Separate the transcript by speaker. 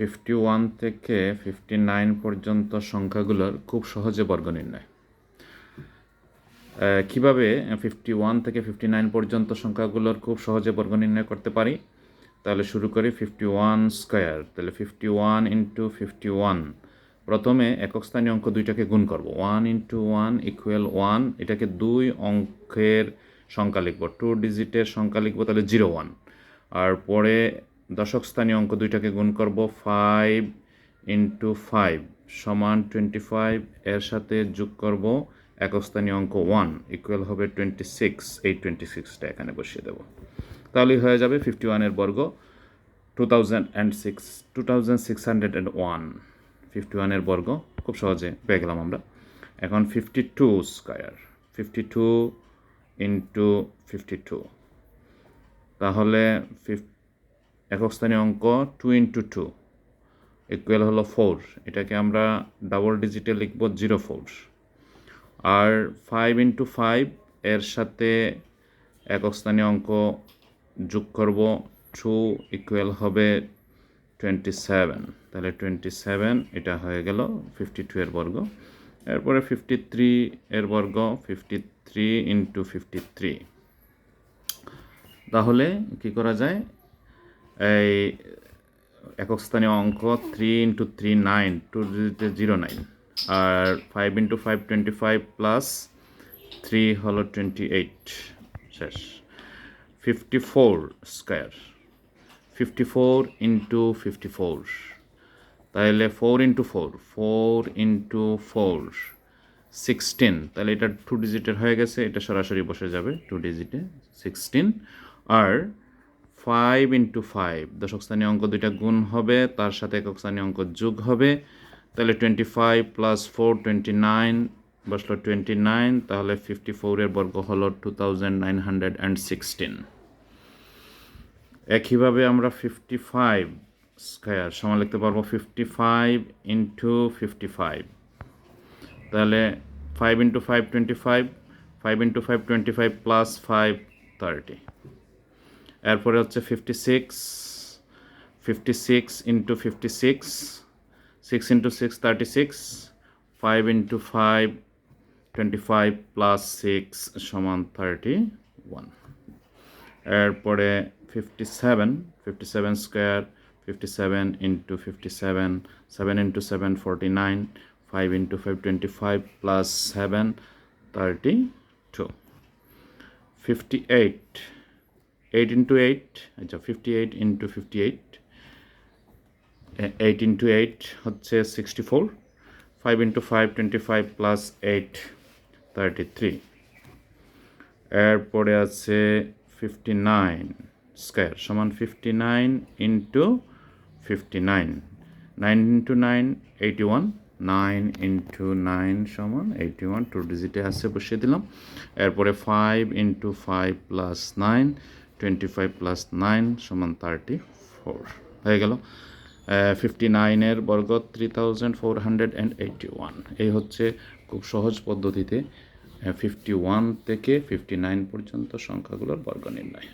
Speaker 1: Fifty one থেকে fifty nine পর্যন্ত সংখ্যাগুলোর খুব সহজে বর্গ নির্ণয়। কীভাবে ফিফটি ওয়ান থেকে ফিফটি নাইন পর্যন্ত সংখ্যাগুলোর খুব সহজে বর্গ নির্ণয় করতে পারি? তাহলে শুরু করি ফিফটি ওয়ান স্কোয়ার তাহলে fifty one into fifty one প্রথমে একক স্থানীয় অঙ্ক দুইটাকে গুণ করব। One into one equal one এটাকে দুই অঙ্কের সংখ্যা লিখব। টু ডিজিটের সংখ্যা লিখব, তাহলে জিরো ওয়ান আর পরে দশক স্থানীয় অঙ্ক দুইটাকে গুণ করব ফাইভ ইন্টু ফাইভ সমান টোয়েন্টি ফাইভ এর সাথে যোগ করব একক স্থানীয় অঙ্ক ওয়ান ইকুয়াল হবে টোয়েন্টি সিক্স এই টোয়েন্টি সিক্সটা এখানে বসিয়ে দেবো। তাহলেই হয়ে যাবে ফিফটি ওয়ানের বর্গ two thousand and six two thousand six hundred and one fifty ওয়ানের বর্গ, খুব সহজে পেয়ে গেলাম আমরা। এখন fifty two square fifty two into fifty two তাহলে ফিফ একক স্থানীয় অঙ্ক টু ইন্টু টু ইকুয়াল হলো ফোর এটাকে আমরা ডাবল ডিজিটে লিখব জিরো ফোর আর ফাইভ ইন্টু ফাইভ এর সাথে একক স্থানীয় অঙ্ক যোগ করব টু ইকুয়াল হবে টোয়েন্টি সেভেন তাহলে টোয়েন্টি সেভেন এটা হয়ে গেল ফিফটি টু এর বর্গ। এরপরে ফিফটি থ্রি এর বর্গ fifty three into fifty three তাহলে কি করা যায়? এই একক স্থানীয় অঙ্ক three into three nine two zero nine আর five into five twenty five plus three হলো টোয়েন্টি এইট শেষ। Fifty four square fifty four into fifty four তাহলে four into four four into four sixteen তাহলে এটা two ডিজিটের হয়ে গেছে, এটা সরাসরি বসে যাবে টু ডিজিটে সিক্সটিন আর ফাইভ ইন্টু ফাইভ দশক স্থানীয় অঙ্ক দুইটা গুণ হবে, তার সাথে একক স্থানীয় অঙ্ক যোগ হবে। তাহলে twenty five plus four twenty nine বসল টোয়েন্টি নাইন তাহলে ফিফটি ফোরের বর্গ হলো two thousand nine hundred and sixteen একইভাবে আমরা ফিফটি ফাইভ স্কোয়ার সমান লিখতে পারব fifty five into fifty five তাহলে five into five twenty five five into five twenty five plus five thirty এরপরে হচ্ছে fifty six fifty six into fifty six six into six thirty six five into five twenty five plus six সমান thirty one এরপরে fifty seven fifty seven square fifty seven into fifty seven seven into seven forty nine five into five twenty five plus seven thirty two fifty eight eight into eight আচ্ছা fifty eight into fifty eight eight into eight হচ্ছে sixty four five into five twenty five plus eight thirty three এরপরে আছে fifty nine square সমান fifty nine into fifty nine nine into nine eighty one nine into nine সমান eighty one two ডিজিটে আছে, বসিয়ে দিলাম। এরপরে five into five plus nine twenty five plus nine সমান থার্টি ফোর হয়ে গেল। ফিফটি নাইনের বর্গ three thousand four hundred and eighty one এই হচ্ছে খুব সহজ পদ্ধতিতে ফিফটি ওয়ান থেকে ফিফটি নাইন পর্যন্ত সংখ্যাগুলোর বর্গ নির্ণয়।